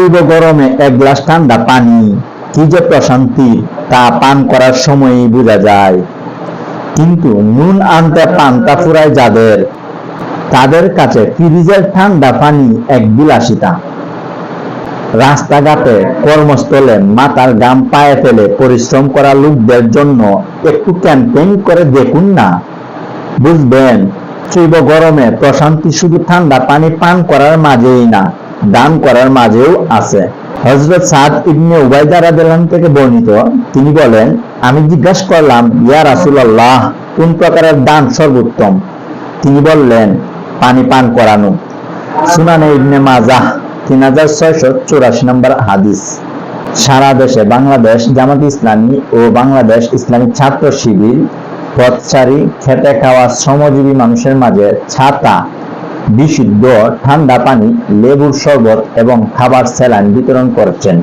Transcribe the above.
তীব্র গরমে এক গ্লাস ঠান্ডা পানি। কি যে প্রশান্তি, তা পান করার সময়ই বোঝা যায়। কিন্তু নুন আনতে পান্তা ফুরায় যাদের, তাদের কাছে ফ্রিজের ঠান্ডা পানি এক বিলাসিতা। রাস্তাঘাটে কর্মস্থলে মাথার গাম পায়ে ফেলে পরিশ্রম করা লোকদের জন্য একটু ক্যাম্পেইন করে দেখুন না। বুঝবেন, তীব্র গরমে প্রশান্তি শুধু ঠান্ডা পানি পান করার মাঝেই না দান করার মাঝেও আছে। হজরত সাদ ইবনে উবাইদা রাদিয়াল্লাহু থেকে বর্ণিত, তিনি বলেন, আমি জিজ্ঞাসা করলাম, ইয়া রাসূলুল্লাহ, কোন প্রকারের দান সর্বোত্তম? তিনি বললেন, পানি পান করানো। সুনানে ইবনে মাজাহ, তিন হাজার ছয়শো চৌরাশি নম্বর হাদিস। সারা দেশে বাংলাদেশ জামাত ইসলামী ও বাংলাদেশ ইসলামিক ছাত্র শিবির, পথচারী খেতে খাওয়া শ্রমজীবী মানুষের মাঝে ছাতা বিশুদ্ধ ঠান্ডা পানি লেবুর শরবত এবং খাবার স্যালাইন বিতরণ করছেন।